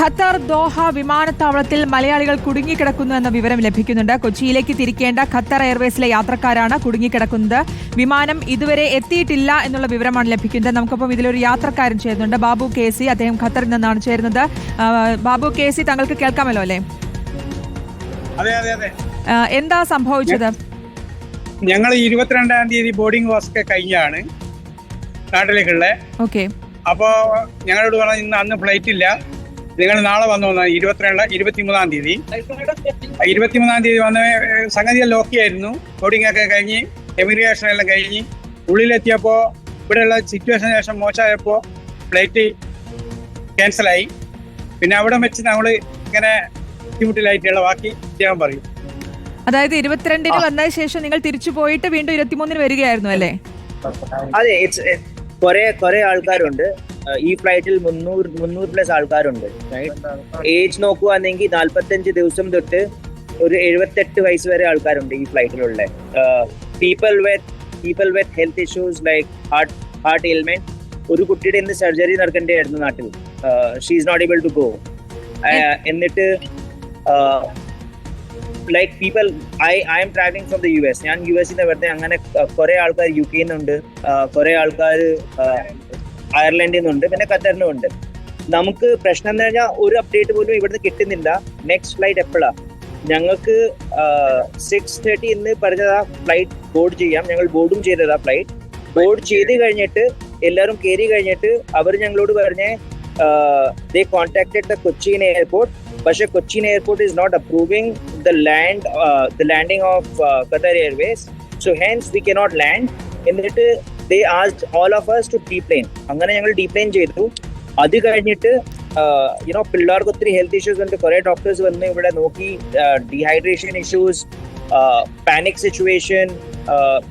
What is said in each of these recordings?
Qatar Doha വിമാനത്താവളത്തിൽ മലയാളികൾ കുടുങ്ങിക്കിടക്കുന്നു എന്ന വിവരം ലഭിക്കുന്നുണ്ട്. കൊച്ചിയിലേക്ക് തിരിക്കേണ്ട ഖത്തർ എയർവേസിലെ യാത്രക്കാരാണ് കുടുങ്ങിക്കിടക്കുന്നത്. വിമാനം ഇതുവരെ എത്തിയിട്ടില്ല എന്നുള്ള വിവരമാണ് ലഭിക്കുന്നത്. നമുക്കൊപ്പം ഇതിലൊരു യാത്രക്കാരൻ ചേരുന്നുണ്ട്. ബാബു കെ സി അദ്ദേഹം ഖത്തറിൽ നിന്നാണ് ചേരുന്നത്. ബാബു കെ സി താങ്കൾക്ക് കേൾക്കാമല്ലോ അല്ലേ? എന്താ സംഭവിച്ചത്? ഞങ്ങൾ ഇരുപത്തിരണ്ടാം തീയതി ബോർഡിംഗ് ഒക്കെ കഴിഞ്ഞാണ് നാട്ടിലേക്കുള്ള. ഓക്കെ. അപ്പോ ഞങ്ങളോട് പറഞ്ഞ ഇന്ന് അന്ന് ഫ്ലൈറ്റ് ഇല്ല നിങ്ങൾ നാളെ വന്നു ഇരുപത്തിരണ്ട് ഇരുപത്തിമൂന്നാം തീയതി. ഇരുപത്തിമൂന്നാം തീയതി വന്ന സംഗതി സംഗതിയെല്ലാം ഓക്കെ ആയിരുന്നു. ബോർഡിംഗ് ഒക്കെ കഴിഞ്ഞ് എമിഗ്രേഷൻ എല്ലാം കഴിഞ്ഞ് ഉള്ളിലെത്തിയപ്പോ ഇവിടെയുള്ള സിറ്റുവേഷൻ ശേഷം മോശമായപ്പോ ഫ്ലൈറ്റ് ക്യാൻസലായി പിന്നെ അവിടെ വെച്ച് നമ്മൾ ഇങ്ങനെ ബുദ്ധിമുട്ടിലായിട്ടുള്ള ബാക്കി ചെയ്യാൻ പറയും. അതായത് ഇരുപത്തിരണ്ടിന് വന്ന ശേഷം നിങ്ങൾ തിരിച്ചു പോയിട്ട് വീണ്ടും ഇരുപത്തിമൂന്നിന് വരികയായിരുന്നു അല്ലേ? അതെ ഇറ്റ്സ് കുറെ കുറെ ആൾക്കാരുണ്ട്. ഈ ഫ്ലൈറ്റിൽ മുന്നൂറ് മുന്നൂറ് പ്ലസ് ആൾക്കാരുണ്ട് ഏജ് നോക്കുവാണെങ്കിൽ നാല്പത്തഞ്ച് ദിവസം തൊട്ട് ഒരു എഴുപത്തെട്ട് വയസ്സ് വരെ ആൾക്കാരുണ്ട് ഈ ഫ്ലൈറ്റിലുള്ള. People with people with health issues like heart heart ailment ഒരു കുട്ടിയുടെ ഇന്ന് സർജറി നടക്കേണ്ടതായിരുന്നു നാട്ടിൽ. She is not able to go എന്നിട്ട് like people I I am travelling from the U S ഞാൻ യു നിന്ന് വെറുതെ അങ്ങനെ കുറെ ആൾക്കാർ യു കെയിൽ നിന്നുണ്ട് കുറെ ആൾക്കാർ അയർലൻഡിൽ നിന്നുണ്ട് പിന്നെ ഖത്തറിനും ഉണ്ട് നമുക്ക് പ്രശ്നം എന്ന് പറഞ്ഞാൽ ഒരു അപ്ഡേറ്റ് പോലും ഇവിടുന്ന് കിട്ടുന്നില്ല. നെക്സ്റ്റ് ഫ്ലൈറ്റ് എപ്പോഴാണ് ഞങ്ങൾക്ക് സിക്സ് തേർട്ടി ഇന്ന് പറഞ്ഞതാ ഫ്ലൈറ്റ് ബോർഡ് ചെയ്യാം. ഞങ്ങൾ ബോർഡും ചെയ്തതാ ഫ്ലൈറ്റ് ബോർഡ് ചെയ്ത് കഴിഞ്ഞിട്ട് എല്ലാവരും കയറി കഴിഞ്ഞിട്ട് അവർ ഞങ്ങളോട് പറഞ്ഞേ they contacted the Cochin airport പക്ഷേ Cochin airport is not approving the land the landing of Qatar Airways so hence we can not land എന്നിട്ട് they asked all of us to deplane അങ്ങനെ ഞങ്ങൾ ഡീപ്ലെയിൻ ചെയ്തു അത് കഴിഞ്ഞിട്ട് യുനോ പിള്ളേർക്ക് ഒത്തിരി health issues ഉണ്ട് കുറെ ഡോക്ടേഴ്സ് വന്ന് ഇവിടെ നോക്കി dehydration issues panic situation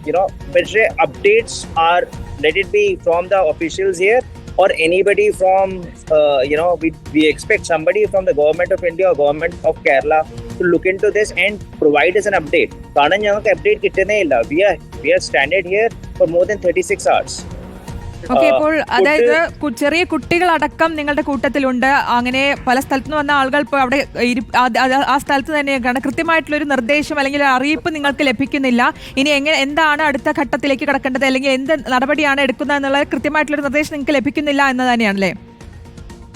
you know പക്ഷേ updates are let it be from the officials here or anybody from uh, you know we, we expect somebody from the government of india or government of kerala to look into this and provide us an update. കാരണം ഞങ്ങൾക്ക് update കിട്ടുന്നേ ഇല്ല we are we are stranded here for more than thirty six hours okay ഇപ്പോൾ അതായത് ചെറിയ കുട്ടികളടക്കം നിങ്ങളുടെ കൂട്ടത്തിലുണ്ട്. അങ്ങനെ പല സ്ഥലത്തു നിന്ന് വന്ന ആളുകൾ ഇപ്പോൾ അവിടെ ആ സ്ഥലത്ത് തന്നെയാണ്. കൃത്യമായിട്ടുള്ള ഒരു നിർദ്ദേശം അല്ലെങ്കിൽ അറിയിപ്പ് നിങ്ങൾക്ക് ലഭിക്കുന്നില്ല. ഇനി എങ്ങനെ എന്താണ് അടുത്ത ഘട്ടത്തിലേക്ക് കിടക്കേണ്ടത്? അല്ലെങ്കിൽ എന്ത് നടപടിയാണ് എടുക്കുന്നത് എന്നുള്ള കൃത്യമായിട്ടുള്ള ഒരു നിർദ്ദേശം നിങ്ങൾക്ക് ലഭിക്കുന്നില്ല എന്ന് തന്നെയാണല്ലേ?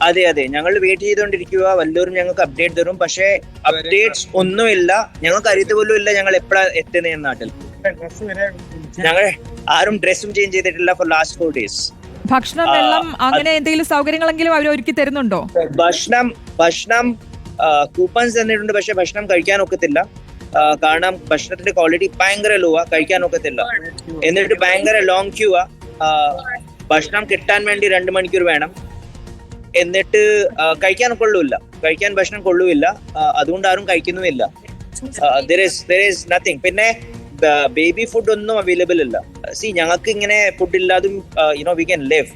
അതെ അതെ. ഞങ്ങൾ വെയിറ്റ് ചെയ്തുകൊണ്ടിരിക്കുക വല്ലവരും ഞങ്ങൾക്ക് അപ്ഡേറ്റ് തരും. പക്ഷേ അപ്ഡേറ്റ്സ് ഒന്നുമില്ല. ഞങ്ങൾക്ക് അറിയത്ത് പോലും ഇല്ല ഞങ്ങൾ എപ്പോഴാണ് എത്തുന്നത് നാട്ടിൽ. ഞങ്ങൾ ആരും ഡ്രസ്സും ചേഞ്ച് ചെയ്തിട്ടില്ല ഫോർ ലാസ്റ്റ് ഫോർ ഡേയ്സ് ഭക്ഷണം വെള്ളം അങ്ങനെ എന്തെങ്കിലും സൗകര്യങ്ങളെങ്കിലും അവർ ഒരുക്കി തരുന്നുണ്ടോ? ഭക്ഷണം ഭക്ഷണം കൂപ്പൺസ് തന്നിട്ടുണ്ട് പക്ഷെ ഭക്ഷണം കഴിക്കാൻ ഒക്കത്തില്ല. കാരണം ഭക്ഷണത്തിന്റെ ക്വാളിറ്റി ഭയങ്കര ലോ ആ കഴിക്കാൻ ഒക്കത്തില്ല. എന്നിട്ട് ഭയങ്കര ലോങ് ക്യൂ ആ ഭക്ഷണം കിട്ടാൻ വേണ്ടി രണ്ട് മണിക്കൂർ വേണം. എന്നിട്ട് കഴിക്കാൻ കൊള്ളൂല്ല. കഴിക്കാൻ ഭക്ഷണം കൊള്ളൂല്ല. അതുകൊണ്ട് ആരും കഴിക്കുന്നുമില്ല. നത്തിങ് പിന്നെ ബേബി ഫുഡ് ഒന്നും അവൈലബിൾ അല്ല സി ഞങ്ങൾക്ക് ഇങ്ങനെ food ഇല്ലാതും you know we can live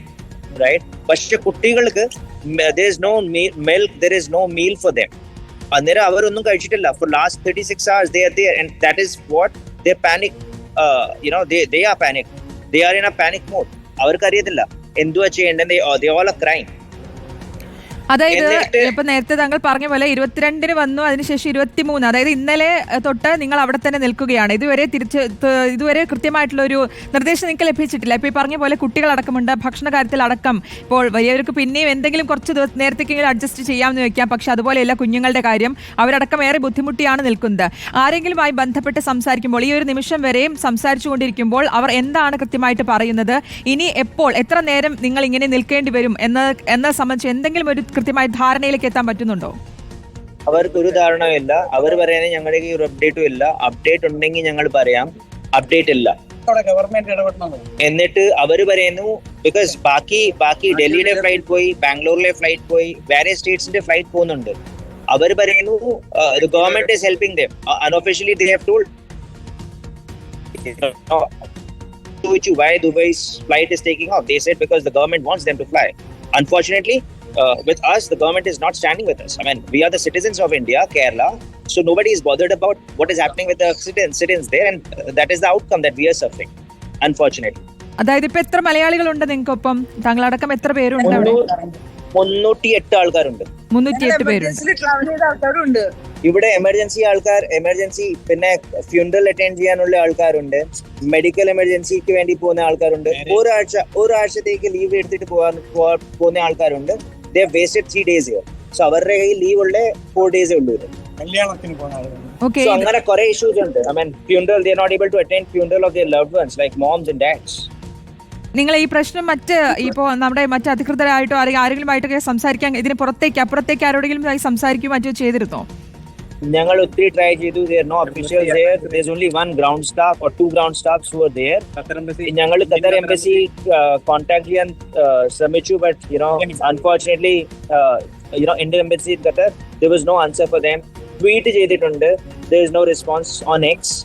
right പക്ഷെ കുട്ടികൾക്ക് there is no milk there is no meal for them അന്നേരം അവരൊന്നും കഴിച്ചിട്ടില്ല. For last thirty six hours they are they and that is what they panic you know they they are panic they are in a panic mode അവർക്ക് അറിയത്തില്ല എന്തുവാ ചെയ്യേണ്ടത് they all are crime അതായത് ഇപ്പൊ നേരത്തെ താങ്കൾ പറഞ്ഞ പോലെ ഇരുപത്തിരണ്ടിന് വന്നു അതിനുശേഷം ഇരുപത്തിമൂന്ന്. അതായത് ഇന്നലെ തൊട്ട് നിങ്ങൾ അവിടെ തന്നെ നിൽക്കുകയാണ്. ഇതുവരെ തിരിച്ച് ഇതുവരെ കൃത്യമായിട്ടുള്ള ഒരു നിർദ്ദേശം നിങ്ങൾക്ക് ലഭിച്ചിട്ടില്ല. ഇപ്പൊ ഈ പറഞ്ഞ പോലെ കുട്ടികളടക്കമുണ്ട് ഭക്ഷണ കാര്യത്തിൽ അടക്കം ഇപ്പോൾ വലിയവർക്ക് പിന്നെയും എന്തെങ്കിലും കുറച്ച് ദിവസം നേരത്തേക്കെങ്കിലും അഡ്ജസ്റ്റ് ചെയ്യാമെന്ന് വെക്കാം. പക്ഷെ അതുപോലെയല്ല കുഞ്ഞുങ്ങളുടെ കാര്യം. അവരടക്കം ഏറെ ബുദ്ധിമുട്ടിയാണ് നിൽക്കുന്നത്. ആരെങ്കിലുമായി ബന്ധപ്പെട്ട് സംസാരിക്കുമ്പോൾ ഈ ഒരു നിമിഷം വരെയും സംസാരിച്ചു കൊണ്ടിരിക്കുമ്പോൾ അവർ എന്താണ് കൃത്യമായിട്ട് പറയുന്നത്? ഇനി എപ്പോൾ എത്ര നേരം നിങ്ങൾ ഇങ്ങനെ നിൽക്കേണ്ടി വരും? എന്ന എന്നെ സംബന്ധിച്ച് എന്തെങ്കിലും ഒരു കൃത്യമായ ധാരണയിലേക്ക് എത്താൻ പറ്റുന്നുണ്ടോ? അവർക്ക് ഒരു ധാരണയില്ല അവർ പറയുന്നത് ഞങ്ങളുടെ ഒരു അപ്ഡേറ്റും ഇല്ല. അപ്ഡേറ്റ് ഉണ്ടെങ്കിൽ ഞങ്ങൾ പറയാം. അപ്ഡേറ്റ് ഇല്ല. ഗവൺമെന്റ് ഇടപെടണം എന്നിട്ട് അവർ പറയുന്നു ബിക്കോസ് ബാക്കി ബാക്കി ഡൽഹിയുടെ ഫ്ലൈറ്റ് പോയി ബാംഗ്ലൂരിലെ ഫ്ലൈറ്റ് പോയി വേറെ സ്റ്റേറ്റ്സിന്റെ ഫ്ലൈറ്റ് പോകുന്നുണ്ട്. അവർ പറയുന്നു government is helping them unofficially they have told why Dubai's flight is taking off. They said because the government wants them to fly. Unfortunately, uh, with us, the government is not standing with us. I mean, we are the citizens of India, Kerala, so nobody is bothered about what is happening with the citizens, citizens there, and uh, that is the outcome that we are suffering. Unfortunately. അതായത് ഇപ്പൊ എത്ര മലയാളികളുണ്ട് നിങ്ങൾക്കൊപ്പം? താങ്കളടക്കം എത്ര പേരുണ്ട് അവിടെ? മുന്നൂറ്റി എട്ട് ആൾക്കാരുണ്ട്. മുന്നൂറ്റിയെട്ട് പേരുണ്ട്. ഇവിടെ എമർജൻസി ആൾക്കാർ എമർജൻസി പിന്നെ ഫ്യൂണറൽ അറ്റൻഡ് ചെയ്യാനുള്ള ആൾക്കാരുണ്ട്. മെഡിക്കൽ എമർജൻസിക്ക് വേണ്ടി പോകുന്ന ആൾക്കാരുണ്ട്. ഒരാഴ്ച ഒരാഴ്ചത്തേക്ക് ലീവ് എടുത്തിട്ട് പോകാൻ പോകുന്ന ആൾക്കാരുണ്ട്. They wasted three days so അവരുടെ കയ്യിൽ ലീവ് ഉള്ള ഫോർ ഡേയ്സേ ഉള്ളൂ. കല്യാണത്തിന് പോകുന്ന അങ്ങനെ കുറെ ഇഷ്യൂസ് ഉണ്ട്. I mean funeral they not able to attend funeral of their loved ones like moms and dads നിങ്ങൾ ഈ പ്രശ്നം മറ്റ് ഇപ്പോ നമ്മുടെ മറ്റ് അധികൃതരായിട്ടോ അല്ലെങ്കിൽ ആരെങ്കിലും ആയിട്ടൊക്കെ സംസാരിക്കാൻ ഇതിന് പുറത്തേക്ക് അപ്പുറത്തേക്ക് ആരോടെങ്കിലും സംസാരിക്കുകയോ മറ്റോ ചെയ്തിരുന്നോ? ഞങ്ങൾ ഒത്തിരി ട്രൈ ചെയ്തു. There no officials there there only one ground staff or two ground staffs who are there Qatar embassy ഞങ്ങൾ ഖത്തർ എംബസി കോൺടാക്ട് ചെയ്യാൻ uh, ശ്രമിച്ചു. But you know unfortunately you know Indian embassy Qatar there was no answer for them tweet ചെയ്തിട്ടുണ്ട്. There is no response on X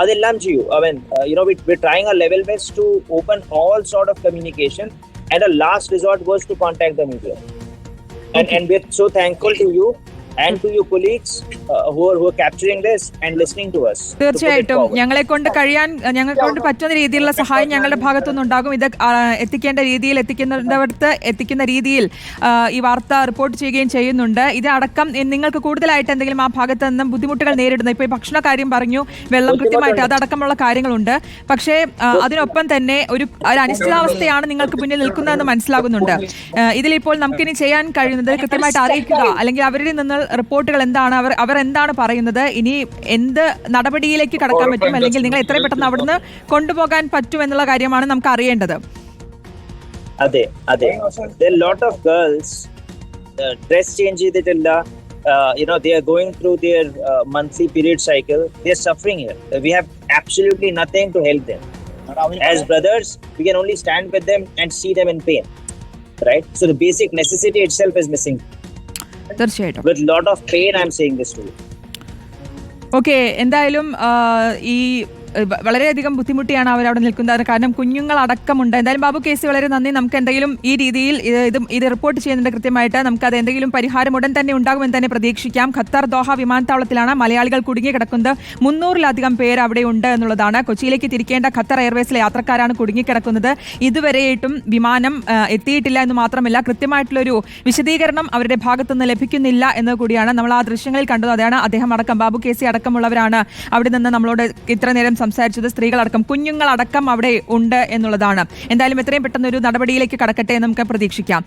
അതെല്ലാം ചെയ്യൂ. I mean you know we we trying a level best to open all sort of communication and a last resort was to contact the media and and we're so thankful to you. And to your colleagues uh, who are who are capturing this and listening to us. തീർച്ചയായിട്ടും. ഞങ്ങളെ കൊണ്ട് കഴിയാൻ ഞങ്ങളെ കൊണ്ട് പറ്റുന്ന രീതിയിലുള്ള സഹായം ഞങ്ങളുടെ ഭാഗത്തുനിന്ന് ഉണ്ടാകും. ഇത് എത്തിക്കേണ്ട രീതിയിൽ എത്തിക്കുന്നവർക്ക് എത്തിക്കുന്ന രീതിയിൽ ഈ വാർത്ത റിപ്പോർട്ട് ചെയ്യുകയും ചെയ്യുന്നുണ്ട്. ഇതടക്കം നിങ്ങൾക്ക് കൂടുതലായിട്ട് എന്തെങ്കിലും ആ ഭാഗത്ത് നിന്നും ബുദ്ധിമുട്ടുകൾ നേരിടുന്നു ഇപ്പോൾ ഈ ഭക്ഷണ കാര്യം പറഞ്ഞു വെള്ളം കൃത്യമായിട്ട് അതടക്കമുള്ള കാര്യങ്ങളുണ്ട്. പക്ഷേ അതിനൊപ്പം തന്നെ ഒരു ഒരു അനിശ്ചിതാവസ്ഥയാണ് നിങ്ങൾക്ക് മുന്നിൽ നിൽക്കുന്നതെന്ന് മനസ്സിലാകുന്നുണ്ട്. ഇതിലിപ്പോൾ നമുക്കിനി ചെയ്യാൻ കഴിയുന്നത് കൃത്യമായിട്ട് അറിയിക്കുക അല്ലെങ്കിൽ അവരിൽ നിന്ന് റിപ്പോർട്ടുകൾ എന്താണ് അവർ അവർ എന്താണ് പറയുന്നത് ഇനി എന്ത് നടപടിയിലേക്ക് കടക്കാൻ പറ്റും അല്ലെങ്കിൽ നിങ്ങൾ എത്ര പെട്ടെന്ന് അവിടുന്ന് കൊണ്ടുപോകാൻ പറ്റും എന്നുള്ള കാര്യമാണ് നമുക്ക് അറിയേണ്ടത് അതെ അതെ there are lot of girls uh, dress change ചെയ്തിട്ടില്ല uh, you know they are going through their uh, monthly period cycle they are suffering here we have absolutely nothing to help them as brothers we can only stand with them and see them in pain right so the basic necessity itself is missing തീർച്ചയായിട്ടും okay എന്തായാലും ഈ വളരെയധികം ബുദ്ധിമുട്ടിയാണ് അവർ അവിടെ നിൽക്കുന്നത്. കാരണം കുഞ്ഞുങ്ങൾ കുഞ്ഞുങ്ങളടക്കമുണ്ട്. എന്തായാലും ബാബു കേസ് വളരെ നന്ദി. നമുക്ക് എന്തെങ്കിലും ഈ രീതിയിൽ ഇത് ഇത് റിപ്പോർട്ട് ചെയ്യുന്നുണ്ട് കൃത്യമായിട്ട്. നമുക്ക് അത് എന്തെങ്കിലും പരിഹാരം ഉടൻ തന്നെ ഉണ്ടാകുമെന്ന് തന്നെ പ്രതീക്ഷിക്കാം. ഖത്തർ ദോഹ വിമാനത്താവളത്തിലാണ് മലയാളികൾ കുടുങ്ങി കിടക്കുന്നത്. മുന്നൂറിലധികം പേർ അവിടെ ഉണ്ട് എന്നുള്ളതാണ്. കൊച്ചിയിലേക്ക് തിരിക്കേണ്ട ഖത്തർ എയർവേസിലെ യാത്രക്കാരാണ് കുടുങ്ങിക്കിടക്കുന്നത് ഇതുവരെയായിട്ടും വിമാനം എത്തിയിട്ടില്ല എന്ന് മാത്രമല്ല കൃത്യമായിട്ടുള്ളൊരു വിശദീകരണം അവരുടെ ഭാഗത്തുനിന്ന് ലഭിക്കുന്നില്ല എന്ന് കൂടിയാണ് നമ്മൾ ആ ദൃശ്യങ്ങളിൽ കണ്ടത്. അതാണ് അദ്ദേഹം അടക്കം ബാബു കേസി അടക്കമുള്ളവരാണ് അവിടെ നിന്ന് നമ്മളോട് ഇത്ര നേരം സംസാരിച്ചത് സ്ത്രീകളടക്കം കുഞ്ഞുങ്ങളടക്കം അവിടെ ഉണ്ട് എന്നുള്ളതാണ്. എന്തായാലും എത്രയും പെട്ടെന്ന് ഒരു നടപടിയിലേക്ക് കടക്കട്ടെ എന്ന് നമുക്ക് പ്രതീക്ഷിക്കാം.